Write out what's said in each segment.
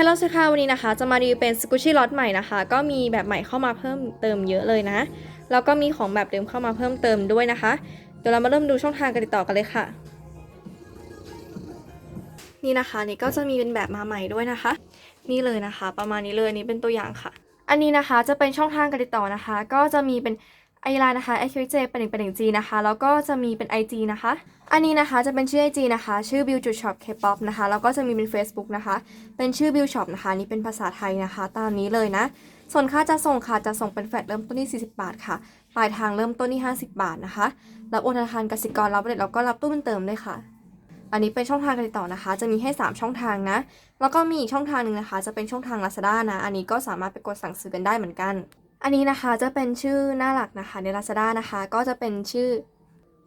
ฮัลโหลสค่ะวันนี้นะคะ จะมารีวิวเป็นสกูชี่ล็อตใหม่นะคะ ก็มีแบบใหม่เข้ามาเพิ่มเติมเยอะเลยนะ แล้วก็มีของแบบเดิมเข้ามาเพิ่มเติมด้วยนะคะ เดี๋ยวเรามาเริ่มดูช่องทางการติดต่อกันเลยค่ะ นี่นะคะนี่ก็จะมีเป็นแบบมาใหม่ด้วยนะคะ นี่เลยนะคะ ประมาณนี้เลยนนี้เป็นตัวอย่างค่ะ อันนี้นะคะจะเป็นช่องทางการติดต่อนะคะ ก็จะมีเป็น ไอไลน์นะคะ i q j เป็นหนึ่งเป็นหนึ่ง G นะคะ แล้วก็จะมีเป็น IG นะคะ อันนี้นะคะจะเป็นชื่อ IG นะคะ ชื่อ build จุด shop K-pop นะคะ แล้วก็จะมีเป็น Facebook นะคะ เป็นชื่อ build shop นะคะ นี่เป็นภาษาไทยนะคะ ตามนี้เลยนะ ส่วนค่าจะส่งค่ะ จะส่งเป็นแฟลตเริ่มต้นที่ 40 บาทค่ะ ปลายทางเริ่มต้นที่ 50 บาทนะคะ รับโอนธนาคารกสิกร รับเด็ดแล้วก็รับตู้เป็นเติมด้วยค่ะอันนี้เป็นช่องทางการติดต่อนะคะ จะมีให้ 3 ช่องทางนะ แล้วก็มีอีกช่องทางหนึ่งนะคะ จะเป็นช่องทาง Lazada นะ อันนี้ก็สามารถไปกดสั่งซื้อกันได้เหมือนกัน อันนี้นะคะจะเป็นชื่อหน้าหลักนะคะใน Lazada นะคะ ก็จะเป็นชื่อ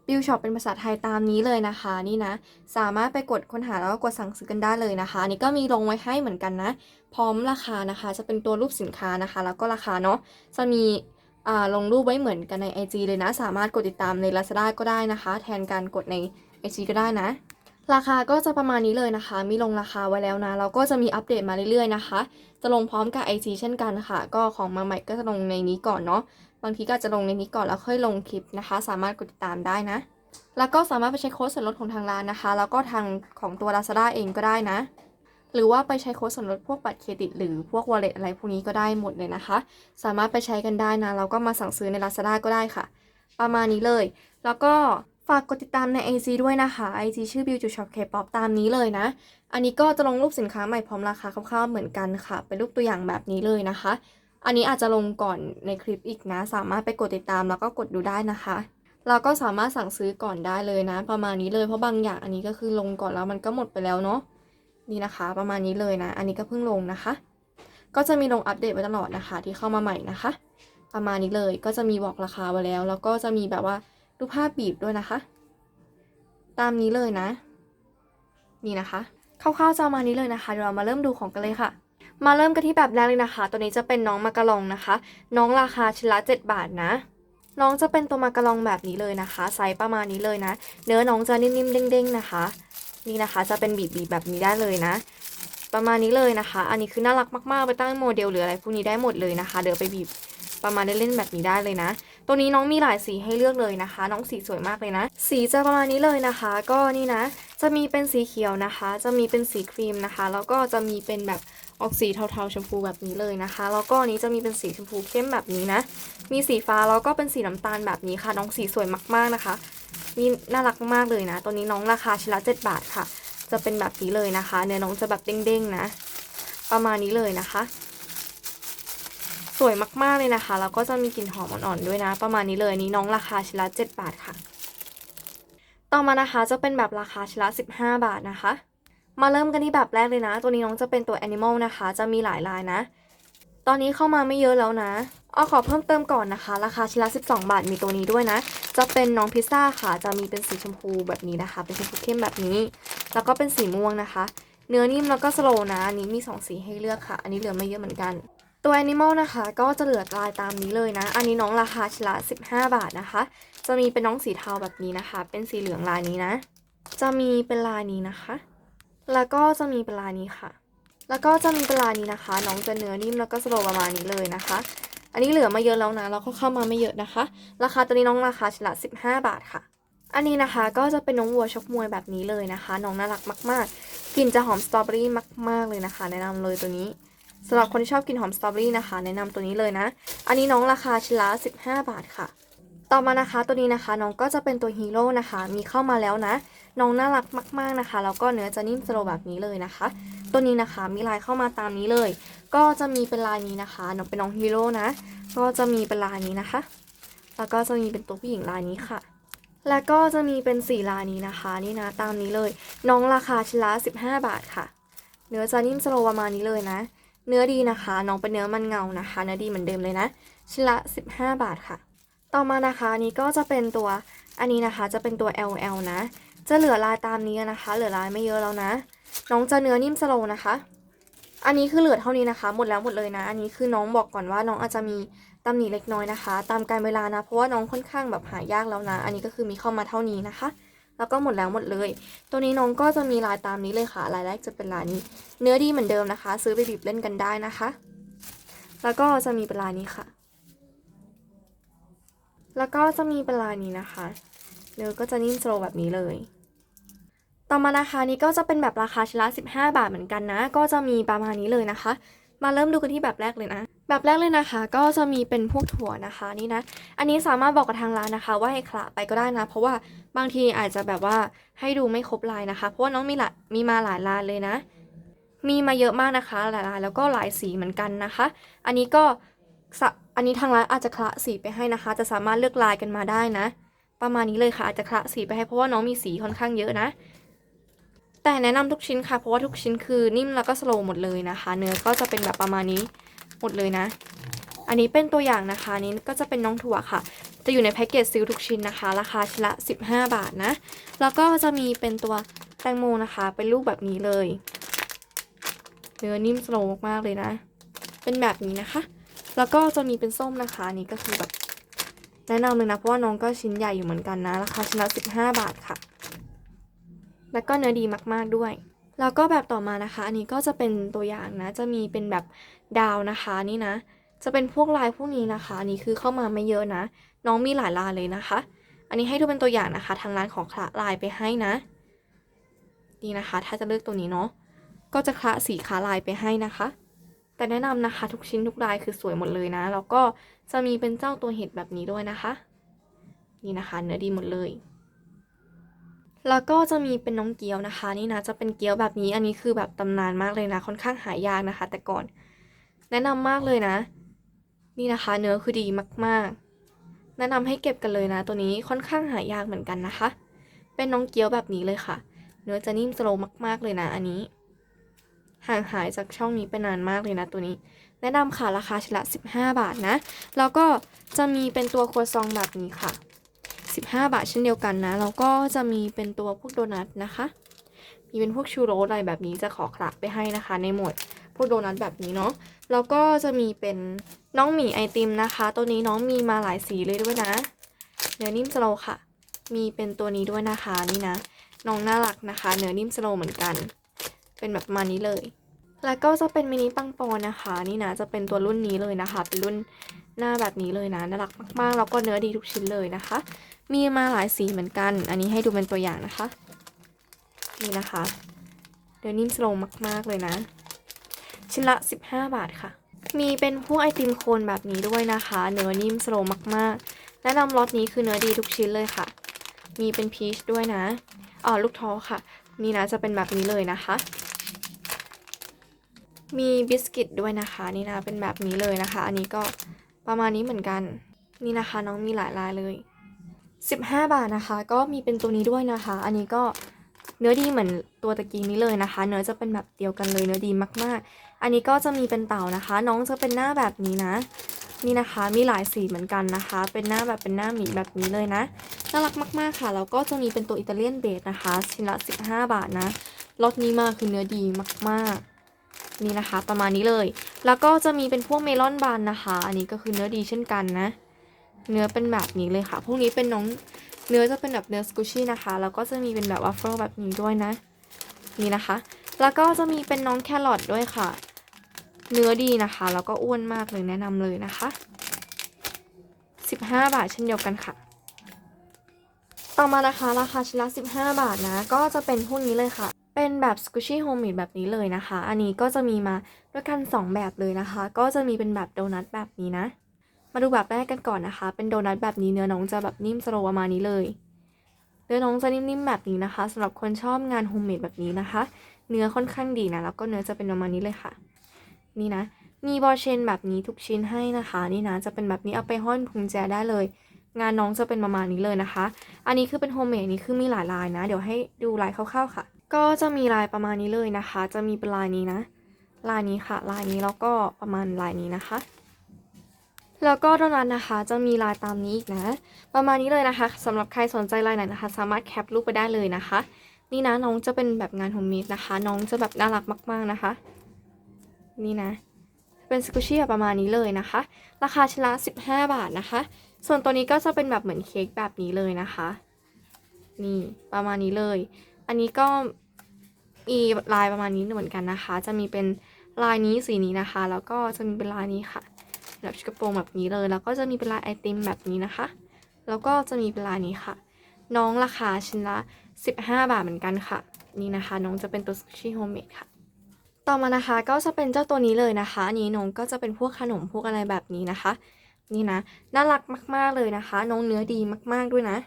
บิวช็อปเป็นภาษาไทยตามนี้เลยนะคะนี่นะ สามารถไปกดค้นหาแล้วก็กดสั่งซื้อกันได้เลยนะคะ อันนี้ก็มีลงไว้ให้เหมือนกันนะ พร้อมราคานะคะ จะเป็นตัวรูปสินค้านะคะ แล้วก็ราคาเนาะจะมีลงรูปไว้เหมือนกันใน IG เลยนะ สามารถกดติดตามใน Lazada ก็ได้นะคะ แทนการกดใน IG ก็ได้นะ ราคาก็จะประมาณนี้เลยนะคะ มีลงราคาไว้แล้วนะแล้วก็จะมีอัปเดตมาเรื่อยๆนะคะ จะลงพร้อมกับ IG เช่นกันค่ะ ก็ของมาใหม่ก็จะลงในนี้ก่อนเนาะบางทีก็จจะลงในนี้ก่อนแล้วค่อยลงคลิปนะคะ สามารถกดติดตามได้นะ แล้วก็สามารถไปใช้โค้ดส่วนลดของทางร้านนะคะ แล้วก็ทางของตัว Lazada เองก็ได้นะ หรือว่าไปใช้โค้ดส่วนลดพวกบัตรเครดิต หรือพวก wallet อะไรพวกนี้ก็ได้หมดเลยนะคะ สามารถไปใช้กันได้นะแล้วก็มาสั่งซื้อใน Lazada ก็ได้ค่ะ ประมาณนี้เลย แล้วก็ ฝากกดติดตามใน IG ด้วยนะคะ IG ชื่อ Build to Shop K-pop ตามนี้เลยนะ อันนี้ก็จะลงรูปสินค้าใหม่พร้อมราคาคร่าวๆเหมือนกันค่ะ เป็นรูปตัวอย่างแบบนี้เลยนะคะ อันนี้อาจจะลงก่อนในคลิปอีกนะ สามารถไปกดติดตามแล้วก็กดดูได้นะคะ เราก็สามารถสั่งซื้อก่อนได้เลยนะ ประมาณนี้เลยเพราะบางอย่างอันนี้ก็คือลงก่อนแล้วมันก็หมดไปแล้วเนาะนี่นะคะ ประมาณนี้เลยนะ อันนี้ก็เพิ่งลงนะคะ ก็จะมีลงอัปเดตไว้ตลอดนะคะ ที่เข้ามาใหม่นะคะ ประมาณนี้เลยก็จะมีบอกราคาไว้แล้ว แล้วก็จะมีแบบว่า รูปภาพบีบด้วยนะคะ ตามนี้เลยนะ นี่นะคะคร่าวๆจะประมาณนี้เลยนะคะเดี๋ยวเรามาเริ่มดูของกันเลยค่ะ มาเริ่มกันที่แบบแรกเลยนะคะ ตัวนี้จะเป็นน้องมากะลองนะคะ น้องราคาชิ้นละ 7 บาทนะ น้องจะเป็นตัวมากะลองแบบนี้เลยนะคะไซส์ประมาณนี้เลยนะ เนื้อน้องจะนิ่มๆเด้งๆนะคะ นี่นะคะจะเป็นบีบๆแบบนี้ได้เลยนะประมาณนี้เลยนะคะ อันนี้คือน่ารักมากๆ ไปตั้งโมเดลหรืออะไรพวกนี้ได้หมดเลยนะคะ เดี๋ยวไปบีบประมาณเล่นๆแบบนี้ได้เลยนะ ตัวนี้น้องมีหลายสีให้เลือกเลยนะคะ น้องสีสวยมากเลยนะ สีจะประมาณนี้เลยนะคะ ก็นี่นะ จะมีเป็นสีเขียวนะคะ จะมีเป็นสีครีมนะคะ แล้วก็จะมีเป็นแบบออกสีเทาๆชมพูแบบนี้เลยนะคะ แล้วก็อันนี้จะมีเป็นสีชมพูเข้มแบบนี้นะ มีสีฟ้าแล้วก็เป็นสีน้ำตาลแบบนี้ค่ะ น้องสีสวยมากๆนะคะ นี่น่ารักมากเลยนะ ตัวนี้น้องราคาชิ้นละ7บาทค่ะ จะเป็นแบบนี้เลยนะคะ เนื้อน้องจะแบบเด้งๆนะ ประมาณนี้เลยนะคะ วยมากๆเลยนะคะ แล้วก็จะมีกลิ่นหอมอ่อนๆด้วยนะ ประมาณนี้เลยนี้น้องราคาชิ้นละ7บาทค่ะ ต่อมานะคะจะเป็นแบบราคาชิ้นละ15 บาทนะคะ มาเริ่มกันที่แบบแรกเลยนะ ตัวนี้น้องจะเป็นตัว Animal นะคะ จะมีหลายลายนะ ตอนนี้เข้ามาไม่เยอะแล้วนะเอาขอเพิ่มเติมก่อนนะคะ ราคาชิ้นละ12 บาทมีตัวนี้ด้วยนะ จะเป็นน้องพิซซ่าค่ะ จะมีเป็นสีชมพูแบบนี้นะคะ เป็นชมพูเข้มแบบนี้ แล้วก็เป็นสีม่วงนะคะ เนื้อนิ่มแล้วก็สโลว์นะอันนี้มี 2 สีให้เลือกค่ะ อันนี้เหลือไม่เยอะเหมือนกัน ตัว Animal นะคะก็จะเหลือลายตามนี้เลยนะ อันนี้น้องราคาชิ้นละ15 บาทนะคะ จะมีเป็นน้องสีเทาแบบนี้นะคะ เป็นสีเหลืองลายนี้นะ จะมีเป็นลายนี้นะคะ แล้วก็จะมีเป็นลายนี้ค่ะ แล้วก็จะมีเป็นลายนี้นะคะ น้องจะเนื้อนิ่มแล้วก็สโลว์ประมาณนี้เลยนะคะ อันนี้เหลือมาเยอะแล้วนะ แล้วก็เข้ามาไม่เยอะนะคะ ราคาตัวนี้น้องราคาชิ้นละ15 บาทค่ะ อันนี้นะคะก็จะเป็นน้องวัวชกมวยแบบนี้เลยนะคะ น้องน่ารักมาก ๆกลิ่นจะหอมสตรอเบอรี่มาก ๆเลยนะคะ แนะนำเลยตัวนี้ สำหรับคนที่ชอบกินหอมสตรอเบอรี่นะคะ แนะนำตัวนี้เลยนะ อันนี้น้องราคาชิ้นละ15 บาทค่ะ ต่อมานะคะตัวนี้นะคะน้องก็จะเป็นตัวฮีโร่นะคะ มีเข้ามาแล้วนะ น้องน่ารักมากๆนะคะ แล้วก็เนื้อจะนิ่มสโลแบบนี้เลยนะคะ ตัวนี้นะคะมีลายเข้ามาตามนี้เลย ก็จะมีเป็นลายนี้นะคะ น้องเป็นน้องฮีโร่นะ ก็จะมีเป็นลายนี้นะคะ แล้วก็จะมีเป็นตัวผู้หญิงลายนี้ค่ะแล้วก็จะมีเป็นสีลายนี้นะคะนี่นะตามนี้เลย น้องราคาชิ้นละ15 บาทค่ะ เนื้อจะนิ่มสโลประมาณนี้เลยนะ เนื้อดีนะคะ น้องเป็นเนื้อมันเงานะคะ เนื้อดีเหมือนเดิมเลยนะชิ้นละ 15 บาทค่ะ ต่อมานะคะนี้ก็จะเป็นตัวอันนี้นะคะจะเป็นตัว LL นะ จะเหลือลายตามนี้นะคะ เหลือลายไม่เยอะแล้วนะ น้องจะเนื้อนิ่มสโลนะคะ อันนี้คือเหลือเท่านี้นะคะ หมดแล้วหมดเลยนะ อันนี้คือน้องบอกก่อนว่าน้องอาจจะมีตำหนิเล็กน้อยนะคะ ตามการเวลานะ เพราะว่าน้องค่อนข้างแบบหายากแล้วนะ อันนี้ก็คือมีเข้ามาเท่านี้นะคะ แล้วก็หมดแล้วหมดเลย ตัวนี้น้องก็จะมีลายตามนี้เลยค่ะ ลายแรกจะเป็นลายนี้ เนื้อดีเหมือนเดิมนะคะ ซื้อไปบีบเล่นกันได้นะคะ แล้วก็จะมีเป็นลายนี้ค่ะ แล้วก็จะมีเป็นลายนี้นะคะ เนื้อก็จะนิ่มโซแบบนี้เลยต่อมานะคะนี้ก็จะเป็นแบบราคาชิ้นละ15 บาทเหมือนกันนะ ก็จะมีประมาณนี้เลยนะคะ มาเริ่มดูกันที่แบบแรกเลยนะ แบบแรกเลยนะคะ ก็จะมีเป็นพวกถั่วนะคะนี่นะ อันนี้สามารถบอกกับทางร้านนะคะ ว่าให้คละไปก็ได้นะ เพราะว่าบางทีอาจจะแบบว่าให้ดูไม่ครบลายนะคะ เพราะว่าน้องมีหลายมีมาหลายลายเลยนะ มีมาเยอะมากนะคะ หลายลายแล้วก็หลายสีเหมือนกันนะคะ อันนี้ก็สะอันนี้ทางร้านอาจจะคละสีไปให้นะคะ จะสามารถเลือกลายกันมาได้นะ ประมาณนี้เลยค่ะอาจจะคละสีไปให้เพราะว่าน้องมีสีค่อนข้างเยอะนะ แต่แนะนำทุกชิ้นค่ะ เพราะว่าทุกชิ้นคือนิ่มแล้วก็สโลว์หมดเลยนะคะ เนื้อก็จะเป็นแบบประมาณนี้ หมดเลยนะ อันนี้เป็นตัวอย่างนะคะนี้ก็จะเป็นน้องถั่วค่ะ จะอยู่ในแพ็กเกจซิลทุกชิ้นนะคะ ราคาชิ้นละ 15 บาทนะ แล้วก็จะมีเป็นตัวแตงโมนะคะ เป็นรูปแบบนี้เลย เนื้อนิ่มสโลมากๆเลยนะ เป็นแบบนี้นะคะ แล้วก็จะมีเป็นส้มนะคะอันนี้ก็คือแบบแนะนำเลยนะเพราะว่าน้องก็ชิ้นใหญ่อยู่เหมือนกันนะราคาชิ้นละ15 บาทค่ะ แล้วก็เนื้อดีมากๆด้วย แล้วก็แบบต่อมานะคะ อันนี้ก็จะเป็นตัวอย่างนะ จะมีเป็นแบบ ดาวนะคะนี่นะ จะเป็นพวกลายพวกนี้นะคะอันนี้คือเข้ามาไม่เยอะนะ น้องมีหลายลายเลยนะคะ อันนี้ให้ดูเป็นตัวอย่างนะคะ ทางร้านของคละลายไปให้นะ นี่นะคะ ถ้าจะเลือกตัวนี้เนาะก็จะคละสีขาลายไปให้นะคะ แต่แนะนำนะคะ ทุกชิ้นทุกลายคือสวยหมดเลยนะ แล้วก็จะมีเป็นเจ้าตัวเห็ดแบบนี้ด้วยนะคะ นี่นะคะ เนื้อดีหมดเลยแล้วก็จะมีเป็นน้องเกี๊ยวนะคะ นี่นะจะเป็นเกี๊ยวแบบนี้อันนี้คือแบบตำนานมากเลยนะ ค่อนข้างหายากนะคะ แต่ก่อน แนะนำมากเลยนะ นี่นะคะ เนื้อคือดีมากๆ แนะนำให้เก็บกันเลยนะ ตัวนี้ค่อนข้างหายากเหมือนกันนะคะ เป็นน้องเกี๊ยวแบบนี้เลยค่ะ เนื้อจะนิ่มสโลว์มากๆเลยนะ อันนี้ ห่างหายจากช่องนี้ไปนานมากเลยนะ ตัวนี้ แนะนำค่ะราคาชิ้นละ 15 บาทนะ แล้วก็จะมีเป็นตัวครัวซองแบบนี้ค่ะ 15 บาทเช่นเดียวกันนะ แล้วก็จะมีเป็นตัวพวกโดนัทนะคะ มีเป็นพวกชูโรสอะไรแบบนี้จะขอคละไปให้นะคะ ในหมวด พวกโดนัทแบบนี้เนาะแล้วก็จะมีเป็นน้องหมีไอติมนะคะ ตัวนี้น้องมีมาหลายสีเลยด้วยนะเนื้อนิ่มสโลค่ะ มีเป็นตัวนี้ด้วยนะคะนี่นะน้องน่ารักนะคะ เนื้อนิ่มสโลเหมือนกัน เป็นแบบมานี้เลย แล้วก็จะเป็นมินิปังปอนนะคะ นี่นะจะเป็นตัวรุ่นนี้เลยนะคะ เป็นรุ่นหน้าแบบนี้เลยนะน่ารักมากๆแล้วก็เนื้อดีทุกชิ้นเลยนะคะ มีมาหลายสีเหมือนกัน อันนี้ให้ดูเป็นตัวอย่างนะคะ นี่นะคะเนื้อนิ่มสโลมากๆเลยนะ ชิ้นละ 15 บาทค่ะ มีเป็นพวกไอติมโคนแบบนี้ด้วยนะคะ เนื้อนิ่มสโลมากๆ แนะนำล็อตนี้คือเนื้อดีทุกชิ้นเลยค่ะ มีเป็นพีชด้วยนะอ๋อลูกท้อค่ะ นี่นะจะเป็นแบบนี้เลยนะคะ มีบิสกิตด้วยนะคะ นี่นะเป็นแบบนี้เลยนะคะ อันนี้ก็ประมาณนี้เหมือนกัน นี่นะคะน้องมีหลายลายเลย 15 บาทนะคะ ก็มีเป็นตัวนี้ด้วยนะคะ อันนี้ก็เนื้อดีเหมือนตัวตะกี้นี้เลยนะคะ เนื้อจะเป็นแบบเดียวกันเลย เนื้อดีมากๆ อันนี้ก็จะมีเป็นเต่านะคะ น้องจะเป็นหน้าแบบนี้นะ นี่นะคะมีหลายสีเหมือนกันนะคะ เป็นหน้าแบบเป็นหน้าหมีแบบนี้เลยนะน่ารักมากๆค่ะแล้วก็จะมีเป็นตัวอิตาเลียนเบสนะคะชิ้นละ 15 บาทนะล็อตนี้มาคือเนื้อดีมากๆ นี่นะคะ ประมาณนี้เลย แล้วก็จะมีเป็นพวกเมลอนบานนะคะ อันนี้ก็คือเนื้อดีเช่นกันนะ เนื้อเป็นแบบนี้เลยค่ะ พวกนี้เป็นน้องเนื้อจะเป็นแบบเนื้อสกูชี่นะคะ แล้วก็จะมีเป็นแบบวัฟเฟิลแบบนี้ด้วยนะ นี่นะคะ แล้วก็จะมีเป็นน้องแครอทด้วยค่ะ เนื้อดีนะคะ แล้วก็อ้วนมากเลยแนะนำเลยนะคะ 15 บาทเช่นเดียวกันค่ะ ต่อมานะคะ ราคาชิ้นละ 15 บาทนะ ก็จะเป็นพวกนี้เลยค่ะ เป็นแบบสกูชี่โฮมเมดแบบนี้เลยนะคะ อันนี้ก็จะมีมาด้วยกัน 2 แบบเลยนะคะ ก็จะมีเป็นแบบโดนัทแบบนี้นะ มาดูแบบแรกกันก่อนนะคะ เป็นโดนัทแบบนี้เนื้อน้องจะแบบนิ่มสโลว์ประมาณนี้เลยเนื้อน้องจะนิ่มๆแบบนี้นะคะสำหรับคนชอบงานโฮมเมดแบบนี้นะคะ เนื้อค่อนข้างดีนะ แล้วก็เนื้อจะเป็นประมาณนี้เลยค่ะ นี่นะ มีบอเชนแบบนี้ทุกชิ้นให้นะคะ นี่นะ จะเป็นแบบนี้เอาไปห้อยพุงแจได้เลย งานน้องจะเป็นประมาณนี้เลยนะคะ อันนี้คือเป็นโฮมเมดนี่คือมีหลายลายนะ เดี๋ยวให้ดูลายคร่าวๆค่ะ ก็จะมีลายประมาณนี้เลยนะคะ จะมีเป็นลายนี้นะ ลายนี้ค่ะ ลายนี้แล้วก็ประมาณลายนี้นะคะแล้วก็เท่านั้นนะคะจะมีลายตามนี้อีกนะ ประมาณนี้เลยนะคะสำหรับใครสนใจลายไหนนะคะ สามารถแคปรูปไปได้เลยนะคะ นี่นะน้องจะเป็นแบบงานโฮมเมดนะคะ น้องจะแบบน่ารักมาก ๆนะคะ นี่นะ เป็นสกูชี่ประมาณนี้เลยนะคะ ราคาชิ้นละ15 บาทนะคะ ส่วนตัวนี้ก็จะเป็นแบบเหมือนเค้กแบบนี้เลยนะคะ นี่ประมาณนี้เลย อันนี้ก็มีลายประมาณนี้เหมือนกันนะคะ จะมีเป็นลายนี้สีนี้นะคะ แล้วก็จะมีเป็นลายนี้ค่ะ แบบชุดกระโปรงแบบนี้เลย แล้วก็จะมีเป็นลายไอติมแบบนี้นะคะ แล้วก็จะมีเป็นลายนี้ค่ะ น้องราคาชิ้นละ 15 บาทเหมือนกันค่ะ นี่นะคะ น้องจะเป็นตัวสกุชี่โฮมเมดค่ะ ต่อมานะคะก็จะเป็นเจ้าตัวนี้เลยนะคะนี้น้องก็จะเป็นพวกขนมพวกอะไรแบบนี้นะคะ นี่นะน่ารักมากๆเลยนะคะ น้องเนื้อดีมากๆด้วยนะ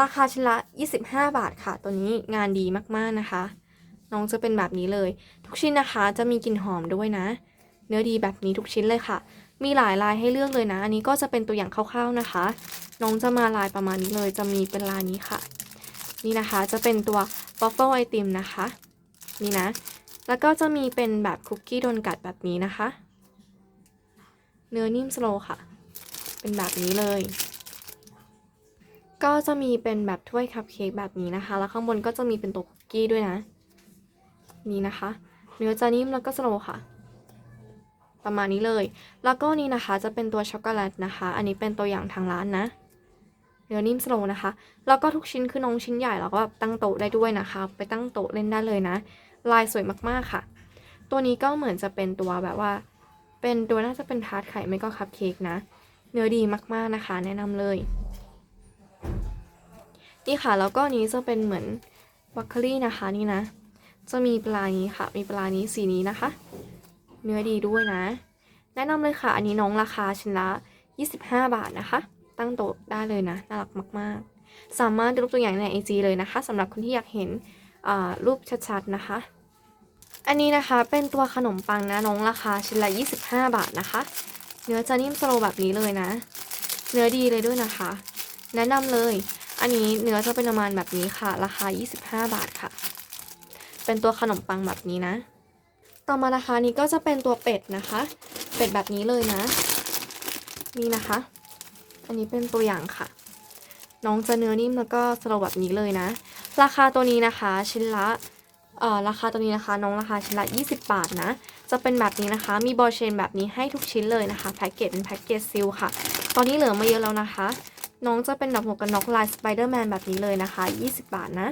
ราคาชิ้นละ 25 บาทค่ะ ตัวนี้งานดีมากๆนะคะ น้องจะเป็นแบบนี้เลย ทุกชิ้นนะคะจะมีกลิ่นหอมด้วยนะ เนื้อดีแบบนี้ทุกชิ้นเลยค่ะ มีหลายลายให้เลือกเลยนะ อันนี้ก็จะเป็นตัวอย่างคร่าวๆนะคะ น้องจะมาลายประมาณนี้เลย จะมีเป็นลายนี้ค่ะ นี่นะคะจะเป็นตัว waffle ไอติมนะคะ นี่นะ แล้วก็จะมีเป็นแบบคุกกี้โดนกัดแบบนี้นะคะ เนื้อนิ่มสโลค่ะ เป็นแบบนี้เลย ก็จะมีเป็นแบบถ้วยคัพเค้กแบบนี้นะคะ แล้วข้างบนก็จะมีเป็นตัวคุกกี้ด้วยนะ นี่นะคะ เนื้อจะนิ่มแล้วก็สโลค่ะ ประมาณนี้เลย แล้วก็นี่นะคะจะเป็นตัวช็อกโกแลตนะคะ อันนี้เป็นตัวอย่างทางร้านนะเนื้อนิ่มสโลนะคะ แล้วก็ทุกชิ้นคือน้องชิ้นใหญ่แล้วก็แบบตั้งโต๊ะได้ด้วยนะคะ ไปตั้งโต๊ะเล่นได้เลยนะ ลายสวยมากๆค่ะ ตัวนี้ก็เหมือนจะเป็นตัวแบบว่า เป็นตัวน่าจะเป็นทาร์ตไข่ไม่ก็คัพเค้กนะ เนื้อดีมากๆนะคะ แนะนำเลย นี่ค่ะ แล้วก็นี้จะเป็นเหมือนวัคเคอรี่นะคะนี่นะ จะมีปลานี้ค่ะ มีปลานี้สีนี้นะคะ เนื้อดีด้วยนะ แนะนำเลยค่ะ อันนี้น้องราคาชิ้นละ25 บาทนะคะ ตั้งโต๊ะได้เลยนะ น่ารักมาก ๆ สามารถดูรูปตัวอย่างใน IG เลยนะคะสำหรับคนที่อยากเห็นรูปชัด ๆ นะคะ อันนี้นะคะเป็นตัวขนมปังนะน้องราคาชิ้นละ 25 บาทนะคะ เนื้อจะนิ่มสโลว์แบบนี้เลยนะ เนื้อดีเลยด้วยนะคะ แนะนำเลย อันนี้เนื้อจะเป็นประมาณแบบนี้ค่ะ ราคา 25 บาทค่ะ เป็นตัวขนมปังแบบนี้นะ ต่อมานะคะนี้ก็จะเป็นตัวเป็ดนะคะ เป็ดแบบนี้เลยนะ นี่นะคะ อันนี้เป็นตัวอย่างค่ะ น้องจะเนื้อนิ่มแล้วก็สโลว์แบบนี้เลยนะ ราคาตัวนี้นะคะ ชิ้นละ ราคาตัวนี้นะคะ น้องราคาชิ้นละ20 บาทนะ จะเป็นแบบนี้นะคะ มีบอลเชนแบบนี้ให้ทุกชิ้นเลยนะคะแพ็กเกจเป็นแพ็กเกจซิลค่ะ ตอนนี้เหลือมาเยอะแล้วนะคะ น้องจะเป็นแบบหมวกกันน็อกลายสไปเดอร์แมนแบบนี้เลยนะคะ 20 บาทนะ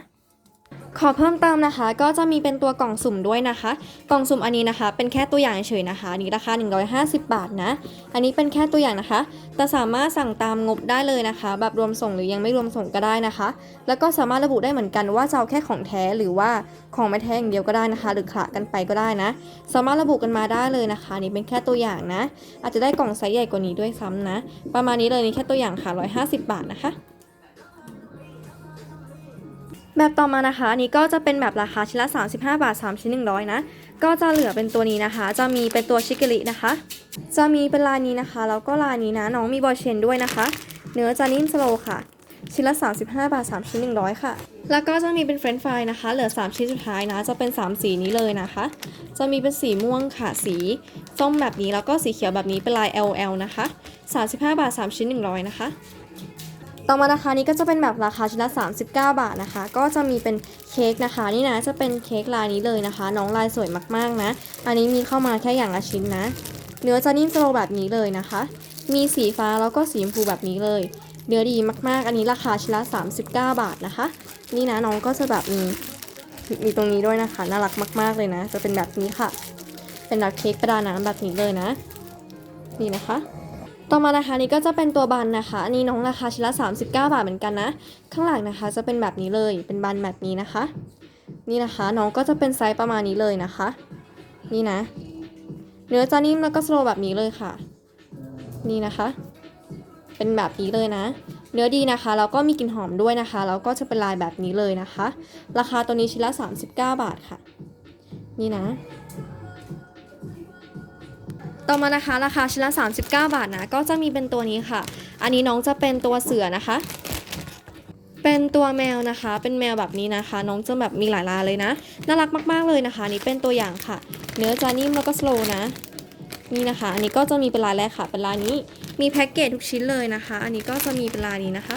ขอเพิ่มเติมนะคะ ก็จะมีเป็นตัวกล่องสุ่มด้วยนะคะ กล่องสุ่มอันนี้นะคะ เป็นแค่ตัวอย่างเฉยนะคะนี้ราคา 150 บาทนะ อันนี้เป็นแค่ตัวอย่างนะคะ แต่สามารถสั่งตามงบได้เลยนะคะ แบบรวมส่งหรือยังไม่รวมส่งก็ได้นะคะ แล้วก็สามารถระบุได้เหมือนกันว่าจะเอาแค่ของแท้หรือว่าของไม่แท้อย่างเดียวก็ได้นะคะ หรือขละกันไปก็ได้นะ สามารถระบุกันมาได้เลยนะคะ นี่เป็นแค่ตัวอย่างนะ อาจจะได้กล่องไซส์ใหญ่กว่านี้ด้วยซ้ำนะ ประมาณนี้เลยนี่แค่ตัวอย่างค่ะ 150 บาทนะคะ แบบต่อมานะคะอันนี้ก็จะเป็นแบบราคาชิ้นละ 35 บาท 3 ชิ้น 100 นะ ก็จะเหลือเป็นตัวนี้นะคะ จะมีเป็นตัวชิคกิรินะคะ จะมีเป็นลายนี้นะคะ แล้วก็ลายนี้นะ น้องมีบอยเชนด้วยนะคะ เนื้อจะนิ่มสโลว์ค่ะ ชิ้นละ 35 บาท 3 ชิ้น 100 ค่ะ แล้วก็จะมีเป็นเฟรนช์ฟรายนะคะ เหลือ 3 ชิ้นสุดท้ายนะ จะเป็น 3 สีนี้เลยนะคะ จะมีเป็นสีม่วงค่ะ สีส้มแบบนี้ แล้วก็สีเขียวแบบนี้เป็นลาย LL นะคะ 35 บาท 3 ชิ้น 100 นะคะ ต่อมานะคะนี้ก็จะเป็นแบบราคาชิ้นละ 39 บาทนะคะ ก็จะมีเป็นเค้กนะคะนี่นะจะเป็นเค้กลายนี้เลยนะคะ น้องลายสวยมากๆนะ อันนี้มีเข้ามาแค่อย่างละชิ้นนะ เนื้อจะนิ่มสโลแบบนี้เลยนะคะ มีสีฟ้าแล้วก็สีชมพูแบบนี้เลย เนื้อดีมากๆ อันนี้ราคาชิ้นละ 39 บาทนะคะ นี่นะน้องก็จะแบบมีมีตรงนี้ด้วยนะคะ น่ารักมากๆเลยนะ จะเป็นแบบนี้ค่ะ เป็นแบบเค้กกระดาน้ำแบบนี้เลยนะ นี่นะคะ ต่อมานะคะนี่ก็จะเป็นตัวบันนะคะอันนี้น้องราคาชิ้นละ 39 บาทเหมือนกันนะ ข้างหลังนะคะจะเป็นแบบนี้เลยเป็นบันแบบนี้นะคะ นี่นะคะน้องก็จะเป็นไซส์ประมาณนี้เลยนะคะ นี่นะ เนื้อจะนิ่มแล้วก็สโลแบบนี้เลยค่ะ นี่นะคะ เป็นแบบนี้เลยนะ เนื้อดีนะคะแล้วก็มีกลิ่นหอมด้วยนะคะแล้วก็จะเป็นลายแบบนี้เลยนะคะ ราคาตัวนี้ชิ้นละ 39 บาทค่ะ นี่นะ ต่อมานะคะราคาชิ้นละ 39 บาทนะ ก็จะมีเป็นตัวนี้ค่ะ อันนี้น้องจะเป็นตัวเสือนะคะ เป็นตัวแมวนะคะ เป็นแมวแบบนี้นะคะ น้องจะแบบมีหลายลาเลยนะ น่ารักมากๆเลยนะคะ นี่เป็นตัวอย่างค่ะ เนื้อจะนิ่มแล้วก็สโลว์นะ นี่นะคะ อันนี้ก็จะมีเป็นลายแรกค่ะ เป็นลายนี้ มีแพ็กเกจทุกชิ้นเลยนะคะ อันนี้ก็จะมีเป็นลายนี้นะคะ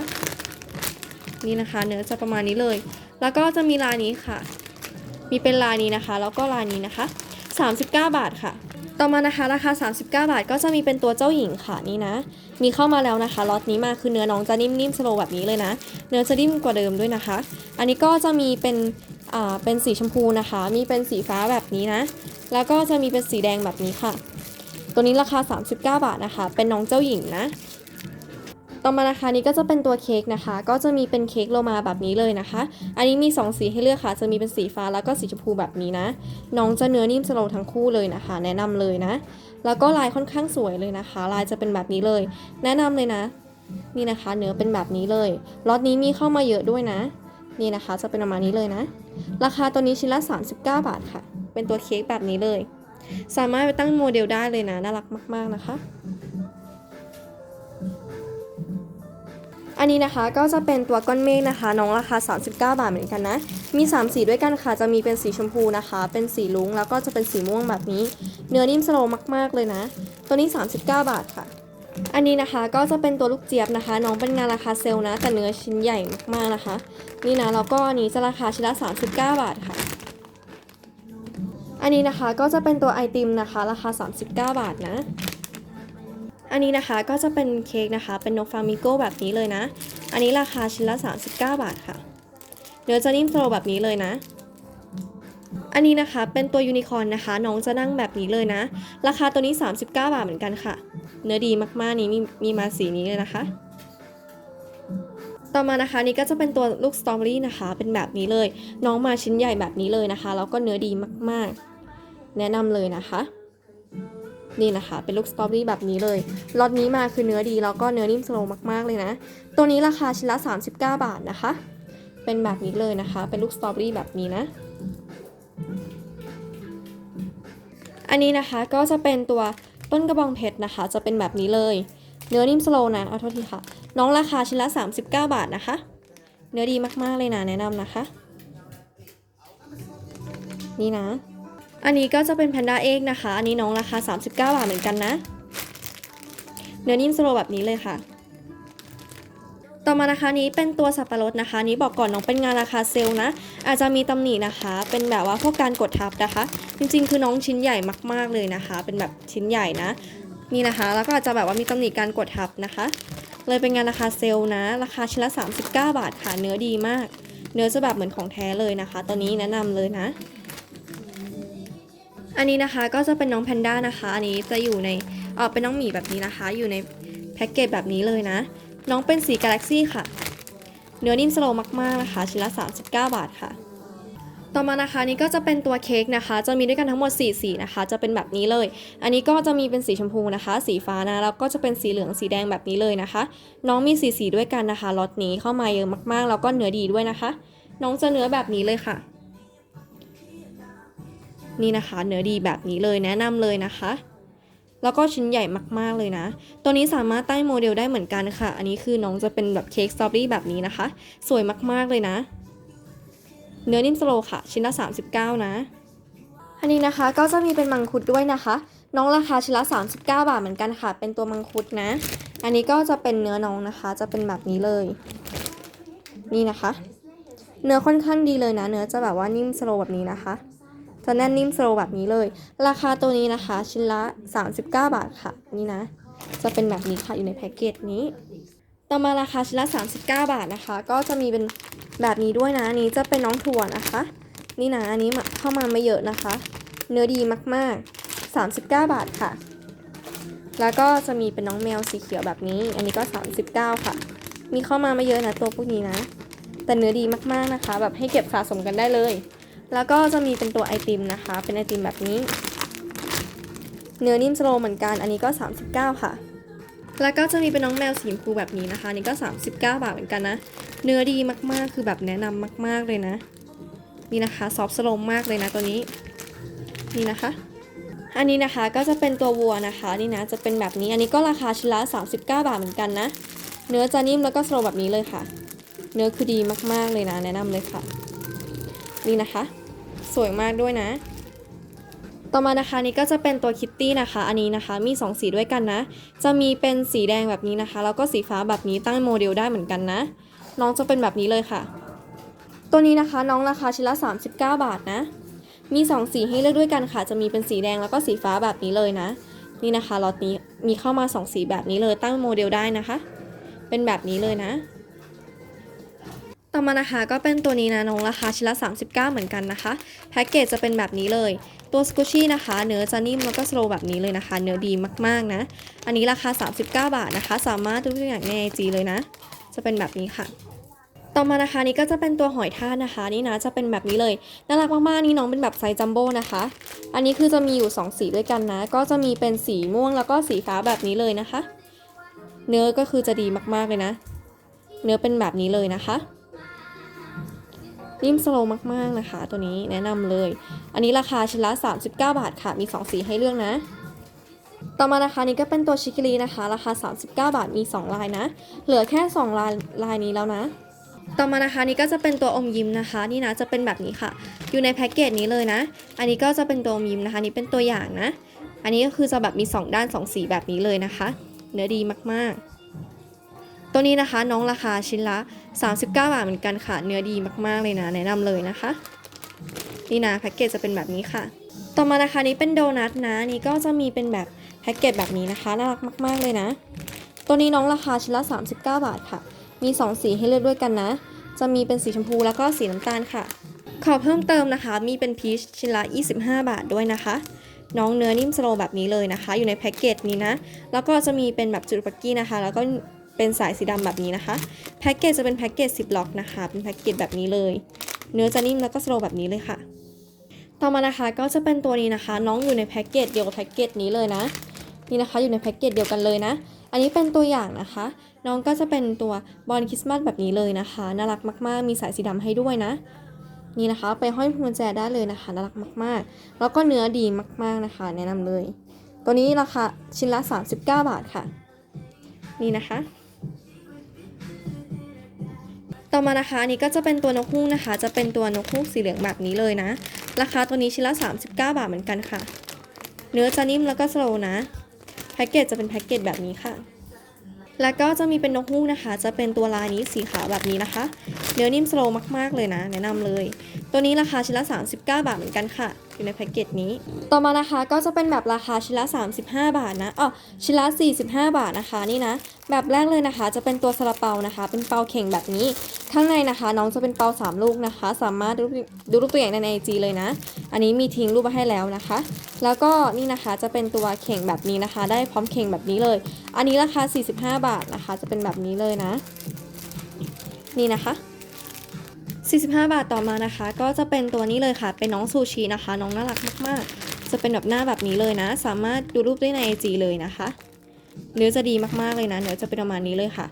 นี่นะคะ เนื้อจะประมาณนี้เลย แล้วก็จะมีลายนี้ค่ะ มีเป็นลายนี้นะคะ แล้วก็ลายนี้นะคะ 39 บาทค่ะ ต่อมานะคะราคา 39 บาทก็จะมีเป็นตัวเจ้าหญิงค่ะนี่นะ มีเข้ามาแล้วนะคะล็อตนี้มาคือเนื้อน้องจะนิ่มๆสโลว์แบบนี้เลยนะ เนื้อจะนิ่มกว่าเดิมด้วยนะคะ อันนี้ก็จะมีเป็นอ่าเป็นสีชมพูนะคะ มีเป็นสีฟ้าแบบนี้นะ แล้วก็จะมีเป็นสีแดงแบบนี้ค่ะ ตัวนี้ราคา 39 บาทนะคะ เป็นน้องเจ้าหญิงนะ ต่อมาราคานี้ก็จะเป็นตัวเค้กนะคะ ก็จะมีเป็นเค้กโลมาแบบนี้เลยนะคะ อันนี้มี 2 สีให้เลือกค่ะ จะมีเป็นสีฟ้าแล้วก็สีชมพูแบบนี้นะ น้องจะเนื้อนิ่มสโลทั้งคู่เลยนะคะ แนะนำเลยนะ แล้วก็ลายค่อนข้างสวยเลยนะคะ ลายจะเป็นแบบนี้เลย แนะนำเลยนะ นี่นะคะ เนื้อเป็นแบบนี้เลยล็อตนี้มีเข้ามาเยอะด้วยนะ นี่นะคะจะเป็นประมาณนี้เลยนะ ราคาตัวนี้ชิ้นละ 39 บาทค่ะ เป็นตัวเค้กแบบนี้เลย สามารถไปตั้งโมเดลได้เลยนะ น่ารักมาก ๆนะคะ อันนี้นะคะก็จะเป็นตัวก้อนเมฆนะคะ น้องราคา 39 บาทเหมือนกันนะ มี 3 สีด้วยกันค่ะ จะมีเป็นสีชมพูนะคะ เป็นสีลุ้งแล้วก็จะเป็นสีม่วงแบบนี้ เนื้อนิ่มสโลว์มากๆเลยนะ ตัวนี้ 39 บาทค่ะอันนี้นะคะก็จะเป็นตัวลูกเจี๊ยบนะคะ น้องเป็นงานราคาเซลล์นะ แต่เนื้อชิ้นใหญ่มากๆนะคะ นี่นะแล้วก็อันนี้จะราคาชิ้นละ39 บาทค่ะ อันนี้นะคะก็จะเป็นตัวไอติมนะคะ ราคา 39 บาทนะ อันนี้นะคะก็จะเป็นเค้กนะคะ เป็นนกฟามิโก้แบบนี้เลยนะ อันนี้ราคาชิ้นละ 39 บาทค่ะ เนื้อจะนิ่มโซลแบบนี้เลยนะ อันนี้นะคะเป็นตัวยูนิคอร์นนะคะ น้องจะนั่งแบบนี้เลยนะ ราคาตัวนี้ 39 บาทเหมือนกันค่ะ เนื้อดีมากๆนี้มีมีมาสีนี้เลยนะคะ ต่อมานะคะนี่ก็จะเป็นตัวลูกสตรอเบอรี่นะคะ เป็นแบบนี้เลย น้องมาชิ้นใหญ่แบบนี้เลยนะคะ แล้วก็เนื้อดีมากๆ แนะนำเลยนะคะ นี่นะคะ เป็นลูกสตรอเบอรี่แบบนี้เลยล็อตนี้มาคือเนื้อดีแล้วก็เนื้อนิ่มสโลว์มากๆเลยนะ ตัวนี้ราคาชิ้นละ 39 บาทนะคะ เป็นแบบนี้เลยนะคะ เป็นลูกสตรอเบอรี่แบบนี้นะอันนี้นะคะก็จะเป็นตัวต้นกระบองเพชรนะคะ จะเป็นแบบนี้เลย เนื้อนิ่มสโลว์นะเอาโทษทีค่ะ น้องราคาชิ้นละ 39 บาทนะคะ เนื้อดีมากๆเลยนะแนะนำนะคะ นี่นะ อันนี้ก็จะเป็นแพนด้าเอกนะคะ อันนี้น้องราคา 39 บาทเหมือนกันนะ เนื้อนิ่มสโลแบบนี้เลยค่ะ ต่อมานะคะนี้เป็นตัวสับปะรดนะคะ นี้บอกก่อนน้องเป็นงานราคาเซลนะ อาจจะมีตำหนินะคะ เป็นแบบว่าพวกการกดทับนะคะ จริงๆ คือน้องชิ้นใหญ่มากๆเลยนะคะ เป็นแบบชิ้นใหญ่นะ นี่นะคะ แล้วก็อาจจะแบบว่ามีตำหนิการกดทับนะคะ เลยเป็นงานราคาเซลนะ ราคาชิ้นละ 39 บาทค่ะ เนื้อดีมาก เนื้อจะแบบเหมือนของแท้เลยนะคะตัวนี้แนะนำเลยนะ อันนี้นะคะก็จะเป็นน้องแพนด้านะคะ อันนี้จะอยู่ในเออเป็นน้องหมีแบบนี้นะคะ อยู่ในแพ็กเกจแบบนี้เลยนะ น้องเป็นสีกาแล็กซี่ค่ะ เนื้อนิ่มสโลว์มากๆนะคะ ชิ้นละ 39 บาทค่ะ ต่อมานะคะนี่ก็จะเป็นตัวเค้กนะคะ จะมีด้วยกันทั้งหมด 4 สีนะคะ จะเป็นแบบนี้เลย อันนี้ก็จะมีเป็นสีชมพูนะคะ สีฟ้านะ แล้วก็จะเป็นสีเหลือง สีแดงแบบนี้เลยนะคะ น้องมีสีสีด้วยกันนะคะ ล็อตนี้เข้ามาเยอะมากๆ แล้วก็เนื้อดีด้วยนะคะ น้องจะเนื้อแบบนี้เลยค่ะ นี่นะคะ เนื้อดีแบบนี้เลยแนะนำเลยนะคะ แล้วก็ชิ้นใหญ่มากๆเลยนะ ตัวนี้สามารถตั้งโมเดลได้เหมือนกันค่ะ อันนี้คือน้องจะเป็นแบบเค้กสตรอเบอรี่แบบนี้นะคะ สวยมากๆเลยนะ เนื้อนิ่มสโลค่ะ ชิ้นละ 39 นะ อันนี้นะคะก็จะมีเป็นมังคุดด้วยนะคะ น้องราคาชิ้นละ 39 บาทเหมือนกันค่ะ เป็นตัวมังคุดนะ อันนี้ก็จะเป็นเนื้อน้องนะคะ จะเป็นแบบนี้เลย นี่นะคะ เนื้อค่อนข้างดีเลยนะ เนื้อจะแบบว่านิ่มสโลแบบนี้นะคะ จะแน่นนิ่มสโลแบบนี้เลย ราคาตัวนี้นะคะ ชิ้นละ 39 บาทค่ะ นี่นะ จะเป็นแบบนี้ค่ะอยู่ในแพ็กเกจนี้ ต่อมาราคาชิ้นละ 39 บาทนะคะ ก็จะมีเป็นแบบนี้ด้วยนะอันนี้จะเป็นน้องถั่วนะคะ นี่นะอันนี้มาเข้ามาไม่เยอะนะคะ เนื้อดีมากๆ 39 บาทค่ะ แล้วก็จะมีเป็นน้องแมวสีเขียวแบบนี้ อันนี้ก็ 39 ค่ะ มีเข้ามาไม่เยอะนะตัวพวกนี้นะ แต่เนื้อดีมากๆนะคะ แบบให้เก็บสะสมกันได้เลย แล้วก็จะมีเป็นตัวไอติมนะคะ เป็นไอติมแบบนี้ เนื้อนิ่มสโลเหมือนกัน อันนี้ก็ 39 ค่ะ แล้วก็จะมีเป็นน้องแมวสีชมพูแบบนี้นะคะอันนี่ก็ 39 บาทเหมือนกันนะ เนื้อดีมากๆ คือแบบแนะนำมาก ๆ เลยนะ นี่นะคะซอฟสโลมมากเลยนะตัวนี้ นี่นะคะ อันนี้นะคะก็จะเป็นตัววัวนะคะ นี่นะ จะเป็นแบบนี้ อันนี้ก็ราคาชิ้นละ 39 บาทเหมือนกันนะ เนื้อจะนิ่มแล้วก็สโลแบบนี้เลยค่ะ เนื้อคือดีมากๆเลยนะ แนะนำเลยค่ะ นี่นะคะ สวยมากด้วยนะ ต่อมานะคะนี่ก็จะเป็นตัวคิตตี้นะคะ อันนี้นะคะมี 2 สีด้วยกันนะ จะมีเป็นสีแดงแบบนี้นะคะ แล้วก็สีฟ้าแบบนี้ตั้งโมเดลได้เหมือนกันนะ น้องจะเป็นแบบนี้เลยค่ะ ตัวนี้นะคะน้องราคาชิ้นละ 39 บาทนะ มี 2 สีให้เลือกด้วยกันค่ะ จะมีเป็นสีแดงแล้วก็สีฟ้าแบบนี้เลยนะ นี่นะคะล็อตนี้มีเข้ามา 2 สีแบบนี้เลยตั้งโมเดลได้นะคะ เป็นแบบนี้เลยนะ ต่อมานะคะก็เป็นตัวนี้นะน้องราคาชิ้นละ 39 เหมือนกันนะคะ แพ็กเกจจะเป็นแบบนี้เลย ตัวสกูชี่นะคะ เนื้อจะนิ่มแล้วก็สโลแบบนี้เลยนะคะ เนื้อดีมากๆนะ อันนี้ราคา 39 บาทนะคะ สามารถดูตัวอย่างในไอจีเลยนะ จะเป็นแบบนี้ค่ะต่อมานะคะนี่ก็จะเป็นตัวหอยทากนะคะนี่นะจะเป็นแบบนี้เลยน่ารักมากๆนี่น้องเป็นแบบไซส์จัมโบ้นะคะ อันนี้คือจะมีอยู่ 2 สีด้วยกันนะ ก็จะมีเป็นสีม่วงแล้วก็สีฟ้าแบบนี้เลยนะคะ เนื้อก็คือจะดีมากๆเลยนะ เนื้อเป็นแบบนี้เลยนะคะ นิ่มสโลว์มากๆนะคะ ตัวนี้แนะนำเลย อันนี้ราคาชิ้นละ 39 บาทค่ะ มี 2 สีให้เลือกนะ ต่อมานะคะนี่ก็เป็นตัวชิคลีนะคะ ราคา 39 บาทมี 2 ลายนะ เหลือแค่ 2 ลายลายนี้แล้วนะต่อมานะคะนี่ก็จะเป็นตัวอมยิ้มนะคะ นี่นะจะเป็นแบบนี้ค่ะ อยู่ในแพ็กเกจนี้เลยนะ อันนี้ก็จะเป็นตัวอมยิ้มนะคะ นี่เป็นตัวอย่างนะ อันนี้ก็คือจะแบบมี 2 ด้าน 2 สีแบบนี้เลยนะคะ เนื้อดีมากๆ ตัวนี้นะคะน้องราคาชิ้นละ 39 บาทเหมือนกันค่ะ เนื้อดีมากๆเลยนะ แนะนำเลยนะคะ นี่นะแพ็กเกจจะเป็นแบบนี้ค่ะ ต่อมานะคะนี่เป็นโดนัทนะนี่ก็จะมีเป็นแบบแพ็กเกจแบบนี้นะคะน่ารักมากๆเลยนะ ตัวนี้น้องราคาชิ้นละ 39 บาทค่ะ มี 2 สีให้เลือกด้วยกันนะ จะมีเป็นสีชมพูแล้วก็สีน้ำตาลค่ะ ขอเพิ่มเติมนะคะ มีเป็นพีชชิ้นละ 25 บาทด้วยนะคะน้องเนื้อนิ่มสโลแบบนี้เลยนะคะ อยู่ในแพ็กเกจนี้นะ แล้วก็จะมีเป็นแบบจุดปักกี้นะคะ แล้วก็ เป็นสายสีดำแบบนี้นะคะแพ็กเกจจะเป็นแพ็กเกจ10ล็อกนะคะ เป็นแพ็กเกจแบบนี้เลย เนื้อจะนิ่มแล้วก็สโลแบบนี้เลยค่ะ ต่อมานะคะก็จะเป็นตัวนี้นะคะ น้องอยู่ในแพ็กเกจเดียวกับแพ็กเกจนี้เลยนะ นี่นะคะอยู่ในแพ็กเกจเดียวกันเลยนะ อันนี้เป็นตัวอย่างนะคะ น้องก็จะเป็นตัวบอลคริสต์มาสแบบนี้เลยนะคะน่ารักมาก ๆ มีสายสีดำให้ด้วยนะนี่นะคะ ไปห้อยพวงแจได้เลยนะคะน่ารักมาก ๆ แล้วก็เนื้อดีมาก ๆนะคะ แนะนำเลย ตัวนี้ราคาชิ้นละ 39 บาทค่ะ นี่นะคะ ต่อมานะคะอันนี้ก็จะเป็นตัวนกฮูกนะคะ จะเป็นตัวนกฮูกสีเหลืองแบบนี้เลยนะ ราคาตัวนี้ชิ้นละ 39 บาทเหมือนกันค่ะ เนื้อจะนิ่มแล้วก็สโลว์นะ แพ็กเกจจะเป็นแพ็กเกจแบบนี้ค่ะ แล้วก็จะมีเป็นนกฮูกนะคะ จะเป็นตัวลายนี้สีขาวแบบนี้นะคะ เนื้อนิ่มสโลว์มากๆเลยนะ แนะนำเลย ตัวนี้ราคาชิ้นละ 39 บาทเหมือนกันค่ะ อยู่ในแพ็กเกจนี้ ต่อมานะคะก็จะเป็นแบบราคาชิ้นละ 35 บาทนะอ๋อชิ้นละ 45 บาทนะคะนี่นะ แบบแรกเลยนะคะ จะเป็นตัวซาลาเปานะคะ เป็นเปาเข่งแบบนี้ ข้างในนะคะ น้องจะเป็นเปา 3 ลูกนะคะ สามารถดูดูรูปตัวอย่างในไอจีเลยนะ อันนี้มีทิ้งรูปมาให้แล้วนะคะ แล้วก็นี่นะคะจะเป็นตัวเข่งแบบนี้นะคะ ได้พร้อมเข่งแบบนี้เลย อันนี้ราคา 45 บาทนะคะ จะเป็นแบบนี้เลยนะ นี่นะคะ 45 บาทต่อมานะคะ ก็จะเป็นตัวนี้เลยค่ะ เป็นน้องซูชินะคะ น้องน่ารักมากๆ จะเป็นแบบหน้าแบบนี้เลยนะ สามารถดูรูปได้ในไอจีเลยนะคะ เนื้อจะดีมากๆเลยนะ เนื้อจะเป็นประมาณนี้เลยค่ะ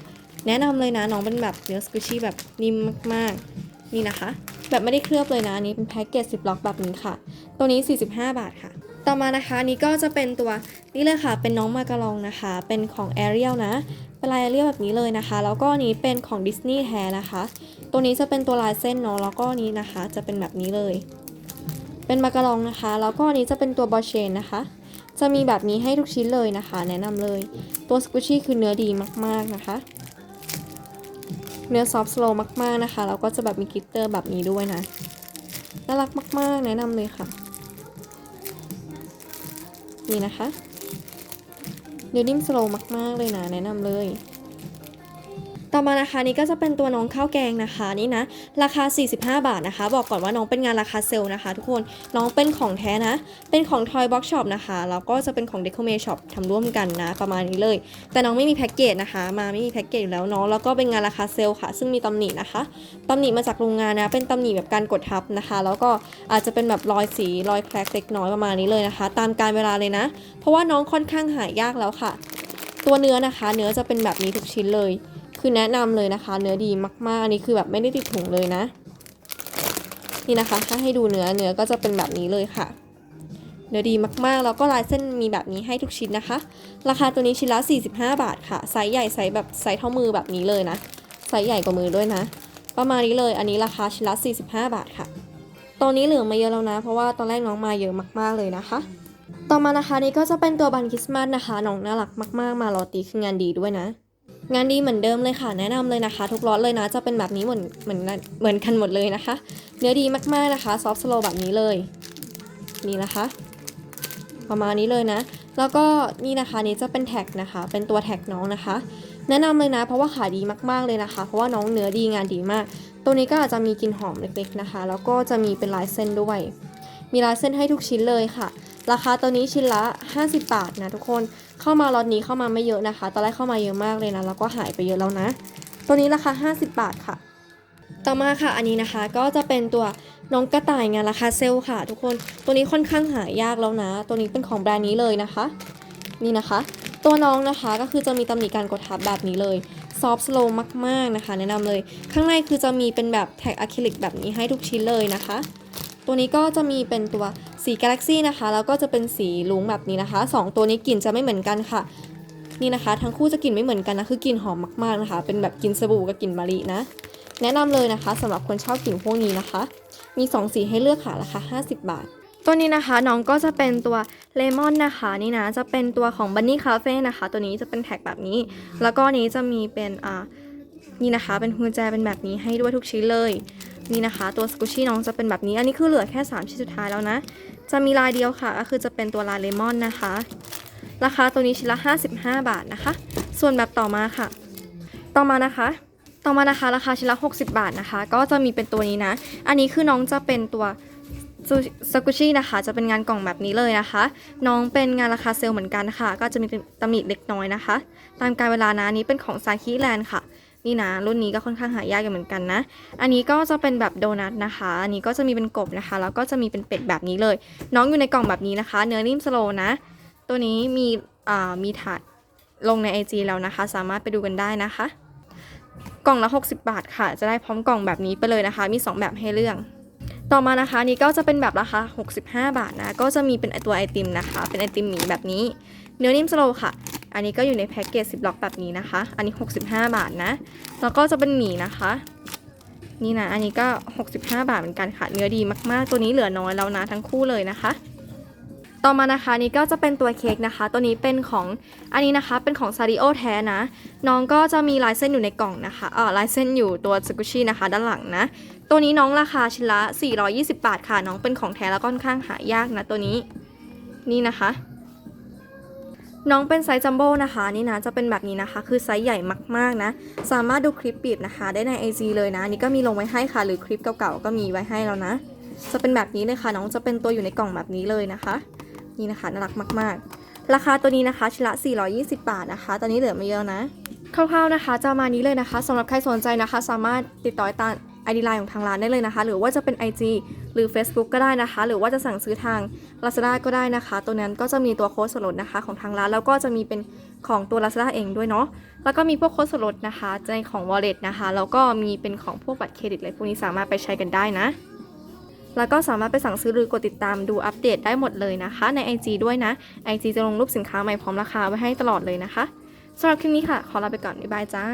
แนะนำเลยนะน้องเป็นแบบเนื้อสกูชี่แบบนิ่มมากๆ นี่นะคะ แบบไม่ได้เคลือบเลยนะ อันนี้เป็นแพ็กเกจ10ล็อกแบบนี้ค่ะ ตัวนี้ 45 บาทค่ะ ต่อมานะคะนี้ก็จะเป็นตัวนี่เลยค่ะ เป็นน้องมากระลองนะคะ เป็นของ Ariel นะ เป็นลาย Ariel แบบนี้เลยนะคะ แล้วก็นี้เป็นของ Disney แท้นะคะ ตัวนี้จะเป็นตัวลายเส้นเนาะแล้วก็นี้นะคะ จะเป็นแบบนี้เลย เป็นมากระลองนะคะ แล้วก็อันนี้จะเป็นตัวบอเชนนะคะ จะมีแบบนี้ให้ทุกชิ้นเลยนะคะ แนะนำเลย ตัวสกูชี่คือเนื้อดีมากๆนะคะ เนื้อซอฟต์สโลว์มากๆนะคะแล้วก็จะแบบมีกลิตเตอร์แบบนี้ด้วยนะน่ารักมาก ๆ แนะนำเลยค่ะ นี่นะคะ เดี๋ยวนิ่มสโลมากๆเลยนะแนะนำเลย ต่อมานะคะนี่ก็จะเป็นตัวน้องข้าวแกงนะคะนี่นะราคา 45 บาทนะคะ บอกก่อนว่าน้องเป็นงานราคาเซลล์นะคะ ทุกคนน้องเป็นของแท้นะ เป็นของ Toy Box Shop นะคะแล้วก็จะเป็นของ Deco m a Shop ทำร่วมกันนะ ประมาณนี้เลย แต่น้องไม่มีแพ็กเกจนะคะ มาไม่มีแพ็กเกจอยู่แล้วเนาะแล้วก็เป็นงานราคาเซลล์ค่ะ ซึ่งมีตำหนินะคะตำหนิมาจากโรงงานนะ เป็นตำหนิแบบการกดทับนะคะ แล้วก็อาจจะเป็นแบบรอยสีรอยแครกเล็กน้อยประมาณนี้เลยนะคะ ตามการเวลาเลยนะ เพราะว่าน้องค่อนข้างหายยากแล้วค่ะ ตัวเนื้อนะคะ เนื้อจะเป็นแบบนี้ทุกชิ้นเลย คือแนะนำเลยนะคะ เนื้อดีมากๆอันนี้คือแบบไม่ได้ติดถุงเลยนะ นี่นะคะ ถ้าให้ดูเนื้อเนื้อก็จะเป็นแบบนี้เลยค่ะ เนื้อดีมากๆ แล้วก็ลายเส้นมีแบบนี้ให้ทุกชิ้นนะคะ ราคาตัวนี้ชิ้นละ 45 บาทค่ะไซส์ใหญ่ไซส์แบบไซส์เท่ามือแบบนี้เลยนะไซส์ใหญ่กว่ามือด้วยนะ ประมาณนี้เลย อันนี้ราคาชิ้นละ45 บาทค่ะตอนนี้เหลือมาเยอะแล้วนะ เพราะว่าตอนแรกน้องมาเยอะมาก ๆเลยนะคะต่อมานะคะนี่ก็จะเป็นตัวบันคริสต์มาสนะคะน้องน่ารักมาก ๆ มาลอตีคืองานดีด้วยนะ งานดีเหมือนเดิมเลยค่ะ แนะนำเลยนะคะ ทุกล็อตเลยนะ จะเป็นแบบนี้เหมือนเหมือนเหมือนกันหมดเลยนะคะ เนื้อดีมากๆนะคะซอฟต์สโลแบบนี้เลย นี่นะคะ ประมาณนี้เลยนะ แล้วก็นี่นะคะนี่จะเป็นแท็กนะคะ เป็นตัวแท็กน้องนะคะ แนะนำเลยนะ เพราะว่าขายดีมากๆเลยนะคะ เพราะว่าน้องเนื้อดีงานดีมาก ตัวนี้ก็อาจจะมีกลิ่นหอมเล็กๆนะคะ แล้วก็จะมีเป็นลายเส้นด้วย มีลายเส้นให้ทุกชิ้นเลยค่ะ ราคาตัวนี้ชิ้นละ 50 บาทนะทุกคน เข้ามาล็อตนี้เข้ามาไม่เยอะนะคะ ตอนแรกเข้ามาเยอะมากเลยนะ แล้วก็หายไปเยอะแล้วนะ ตัวนี้ราคา 50 บาทค่ะ ต่อมาค่ะ อันนี้นะคะ ก็จะเป็นตัวน้องกระต่ายงานราคาเซลล์ค่ะ ทุกคน ตัวนี้ค่อนข้างหายากแล้วนะ ตัวนี้เป็นของแบรนด์นี้เลยนะคะ นี่นะคะ ตัวน้องนะคะก็คือจะมีตำหนิการกดทับแบบนี้เลยซอฟต์สโลว์มากๆนะคะ แนะนำเลย ข้างในคือจะมีเป็นแบบแท็กอะคริลิกแบบนี้ให้ทุกชิ้นเลยนะคะ ตัวนี้ก็จะมีเป็นตัวสีกาแล็กซี่นะคะ แล้วก็จะเป็นสีลุงแบบนี้นะคะสองตัวนี้กลิ่นจะไม่เหมือนกันค่ะ นี่นะคะ ทั้งคู่จะกลิ่นไม่เหมือนกันนะ คือกลิ่นหอมมากๆนะคะ เป็นแบบกลิ่นสบู่กับกลิ่นมะลินะ แนะนำเลยนะคะสำหรับคนชอบกลิ่นพวกนี้นะคะ มี 2 สีให้เลือกค่ะ ราคา 50 บาท ตัวนี้นะคะน้องก็จะเป็นตัวเลมอนนะคะ นี่นะ จะเป็นตัวของ Bunny Cafe นะคะ ตัวนี้จะเป็นแท็กแบบนี้ แล้วก็นี้จะมีเป็นอ่านี่นะคะ เป็นกุญแจเป็นแบบนี้ให้ด้วยทุกชิ้นเลย นี่นะคะตัวสกูชี่น้องจะเป็นแบบนี้ อันนี้คือเหลือแค่ 3 ชิ้นสุดท้ายแล้วนะ จะมีลายเดียวค่ะ ก็คือจะเป็นตัวลายเลมอนนะคะ ราคาตัวนี้ชิ้นละ 55 บาทนะคะ ส่วนแบบต่อมาค่ะ ต่อมานะคะ ต่อมานะคะราคาชิ้นละ 60 บาทนะคะ ก็จะมีเป็นตัวนี้นะ อันนี้คือน้องจะเป็นตัวสกุชี่นะคะ จะเป็นงานกล่องแบบนี้เลยนะคะ น้องเป็นงานราคาเซลล์เหมือนกันค่ะ ก็จะมีตำหนิเล็กน้อยนะคะ ตามการเวลานะอันนี้เป็นของซาคิแลนด์ค่ะ นี่นะรุ่นนี้ก็ค่อนข้างหายากอยู่เหมือนกันนะ อันนี้ก็จะเป็นแบบโดนัทนะคะ อันนี้ก็จะมีเป็นกบนะคะ แล้วก็จะมีเป็นเป็ดแบบนี้เลย น้องอยู่ในกล่องแบบนี้นะคะ เนื้อนิ่มสโลนะ ตัวนี้มีอ่ามีถาดลงใน IG แล้วนะคะ สามารถไปดูกันได้นะคะ กล่องละ 60 บาทค่ะ จะได้พร้อมกล่องแบบนี้ไปเลยนะคะ มี 2 แบบให้เลือกต่อมานะคะนี้ก็จะเป็นแบบราคา 65 บาทนะ ก็จะมีเป็นตัวไอติมนะคะ เป็นไอติมหมีแบบนี้ เนื้อนิ่มสโลค่ะ อันนี้ก็อยู่ในแพ็กเกจ10ล็อกแบบนี้นะคะ อันนี้ 65 บาทนะ แล้วก็จะเป็นหมี่นะคะ นี่นะ อันนี้ก็ 65 บาทเหมือนกันค่ะ เนื้อดีมากๆ ตัวนี้เหลือน้อยแล้วนะทั้งคู่เลยนะคะ ต่อมานะคะนี่ก็จะเป็นตัวเค้กนะคะ ตัวนี้เป็นของ อันนี้นะคะ เป็นของซาริโอแท้นะ น้องก็จะมีลายเส้นอยู่ในกล่องนะคะเออลายเส้นอยู่ตัวสกุชี่นะคะ ด้านหลังนะ ตัวนี้น้องราคาชิ้นละ 420 บาทค่ะ น้องเป็นของแท้แล้วก็ค่อนข้างหายากนะตัวนี้ นี่นะคะ น้องเป็นไซส์จัมโบ้นะคะนี่นะจะเป็นแบบนี้นะคะ คือไซส์ใหญ่มากๆนะ สามารถดูคลิปปีบนะคะ ได้ใน IG เลยนะนี่ก็มีลงไว้ให้ค่ะ หรือคลิปเก่าๆก็มีไว้ให้แล้วนะ จะเป็นแบบนี้เลยค่ะ น้องจะเป็นตัวอยู่ในกล่องแบบนี้เลยนะคะ นี่นะคะน่ารักมากๆ ราคาตัวนี้นะคะชิ้นละ 420 บาทนะคะ ตอนนี้เหลือไม่เยอะนะคร่าวๆนะคะ จะมานี้เลยนะคะสำหรับใครสนใจนะคะ สามารถติดต่อตามไอดีไลน์ของทางร้านได้เลยนะคะ หรือว่าจะเป็น IG หรือ Facebook ก็ได้นะคะ หรือว่าจะสั่งซื้อทาง Lazada ก็ได้นะคะ ตัวนั้นก็จะมีตัวโค้ดส่วนลดนะคะของทางร้าน แล้วก็จะมีเป็นของตัว Lazada เองด้วยเนาะ แล้วก็มีพวกโค้ดส่วนลดนะคะในของ Wallet นะคะ แล้วก็มีเป็นของพวกบัตรเครดิตอะไรพวกนี้สามารถไปใช้กันได้นะ แล้วก็สามารถไปสั่งซื้อหรือกดติดตามดูอัปเดตได้หมดเลยนะคะ ใน IG ด้วยนะ IG จะลงรูปสินค้าใหม่พร้อมราคาไว้ให้ตลอดเลยนะคะสำหรับคลิปนี้ค่ะ ขอลาไปก่อน บ๊ายบายจ้า